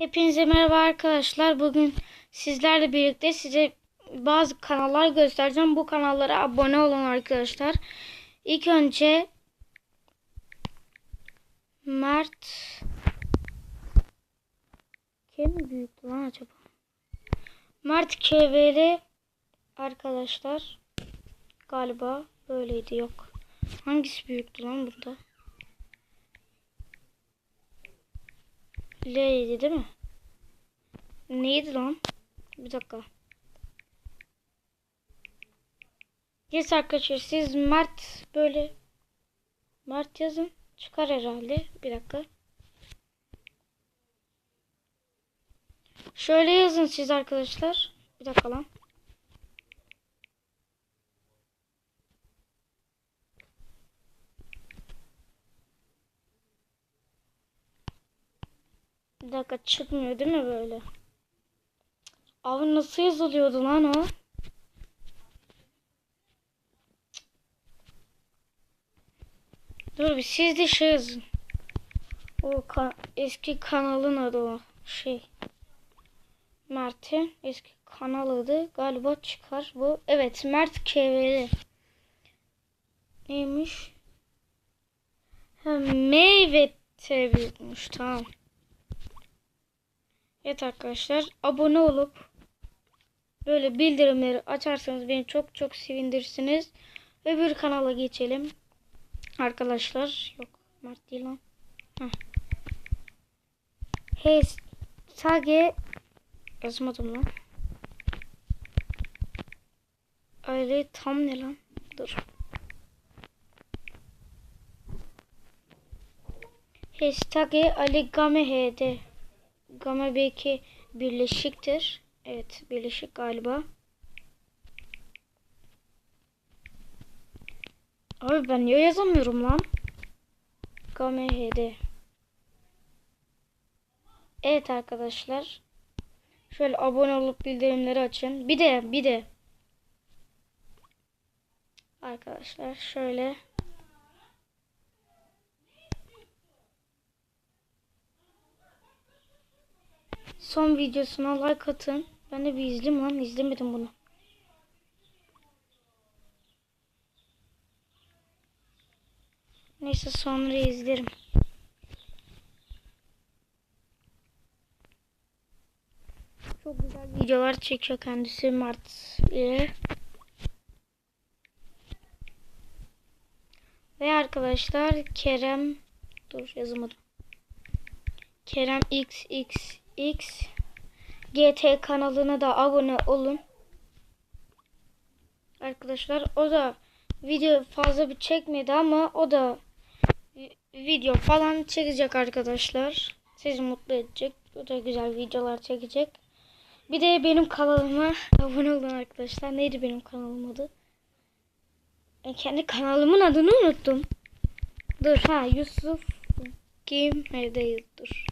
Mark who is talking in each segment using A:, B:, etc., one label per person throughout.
A: Hepinize merhaba arkadaşlar. Bugün sizlerle birlikte size bazı kanallar göstereceğim. Bu kanallara abone olun arkadaşlar. İlk önce Mert kim büyüktü lan acaba? Mert KVL arkadaşlar galiba böyleydi yok. Hangisi büyüktü lan bunda? L'ydi değil mi? Neydi lan? Bir dakika. Yes arkadaşlar siz Mert böyle Mert yazın. Çıkar herhalde. Bir dakika. Şöyle yazın siz arkadaşlar. Bir dakika lan. Bir dakika çıkmıyor değil mi böyle? Abi nasıl yazılıyordu lan o? Dur bir siz de şey yazın. O ka- eski kanalın adı o. Şey. Mert'in eski kanal adı galiba çıkar bu. Evet Mert KVL. Neymiş? Ha, meyve büyükmüş tamam. Evet arkadaşlar abone olup böyle bildirimleri açarsanız beni çok çok sevindirirsiniz. Öbür kanala geçelim. Arkadaşlar yok Mert değil lan. Heh. Yazmadım lan. Öyle tam ne lan? Dur. Hashtag Ali Game. Game belki birleşiktir. Evet birleşik galiba. Abi ben niye yazamıyorum lan? Game HD. Evet arkadaşlar. Şöyle abone olup bildirimleri açın. Bir de bir de arkadaşlar şöyle son videosuna like atın. Ben de bir izleyeyim lan. izlemedim bunu. Neyse sonra izlerim. Çok güzel videolar çekiyor kendisi Mart ile. Ve arkadaşlar Kerem dur yazamadım. Kerem XXX GT kanalına da abone olun. Arkadaşlar o da video fazla bir çekmedi ama o da video falan çekecek arkadaşlar. Sizi mutlu edecek. O da güzel videolar çekecek. Bir de benim kanalıma abone olun arkadaşlar. Neydi benim kanalım adı? Ben kendi kanalımın adını unuttum. Dur ha Yusuf Game HD dur.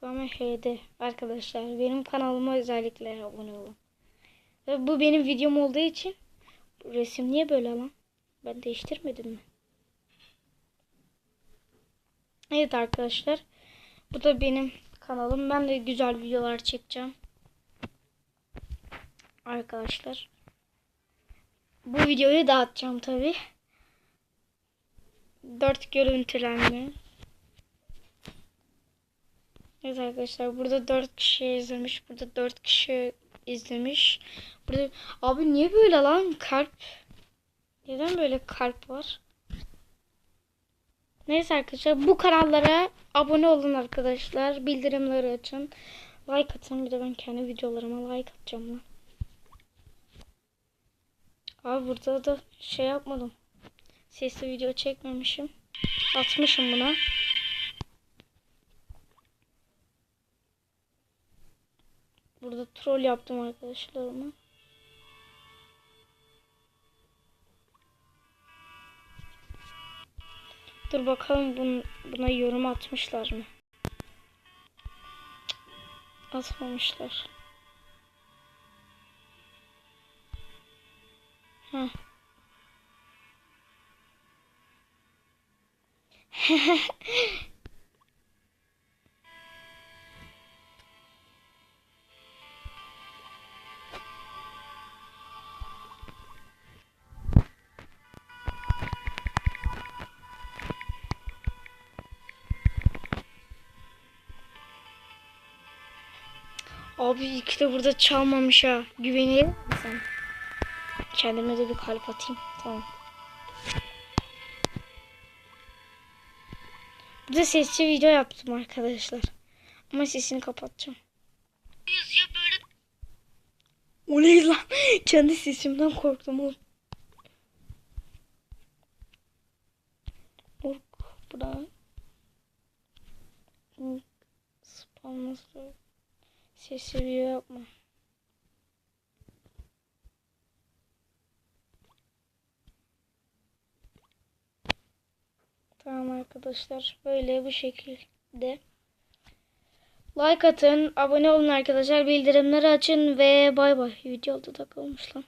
A: Game HD arkadaşlar benim kanalıma özellikle abone olun. Ve bu benim videom olduğu için bu resim niye böyle lan? Ben değiştirmedim mi? Evet arkadaşlar. Bu da benim kanalım. Ben de güzel videolar çekeceğim. Arkadaşlar. Bu videoyu dağıtacağım tabi. 4 görüntülenme. Evet arkadaşlar burada 4 kişi izlemiş. Burada 4 kişi izlemiş. Burada abi niye böyle lan kalp? Neden böyle kalp var? Neyse arkadaşlar bu kanallara abone olun arkadaşlar. Bildirimleri açın. Like atın. Bir de ben kendi videolarıma like atacağım lan. Abi burada da şey yapmadım. Sesli video çekmemişim. Atmışım buna. Burada troll yaptım arkadaşlarıma. Dur bakalım bun, buna yorum atmışlar mı? Atmamışlar. Heh. Abi iki de burada çalmamış ha. Güvenilir misin? Kendime de bir kalp atayım. Tamam. Burada sesli video yaptım arkadaşlar. Ama sesini kapatacağım. O ne lan? Kendi sesimden korktum oğlum. Kork. Bura. Spam nasıl? Sesli video yapma. Tamam arkadaşlar. Böyle bu şekilde. Like atın, abone olun arkadaşlar, bildirimleri açın ve bay bay. Video oldu da kalmış lan.